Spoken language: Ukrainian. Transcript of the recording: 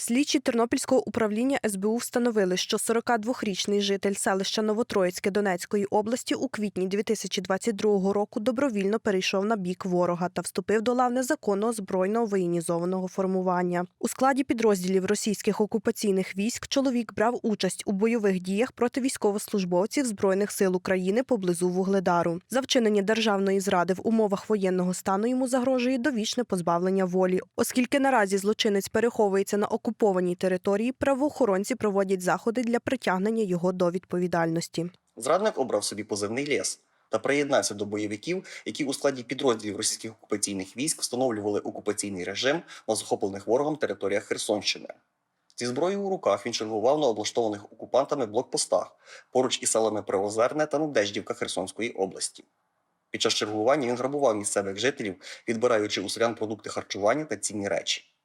Слідчі Тернопільського управління СБУ встановили, що 42-річний житель селища Новотроїцьке Донецької області у квітні 2022 року добровільно перейшов на бік ворога та вступив до лав незаконного збройного воєнізованого формування. У складі підрозділів російських окупаційних військ чоловік брав участь у бойових діях проти військовослужбовців Збройних сил України поблизу Вугледару. За вчинення державної зради в умовах воєнного стану йому загрожує довічне позбавлення волі, оскільки наразі злочинець переховується на окупованій території. Правоохоронці проводять заходи для притягнення його до відповідальності. Зрадник обрав собі позивний ліс та приєднався до бойовиків, які у складі підрозділів російських окупаційних військ встановлювали окупаційний режим на захоплених ворогом територіях Херсонщини. Зі зброєю у руках він чергував на облаштованих окупантами блокпостах поруч із селами Привозерне та Надеждівка Херсонської області. Під час чергування він грабував місцевих жителів, відбираючи у селян продукти харчування та цінні речі.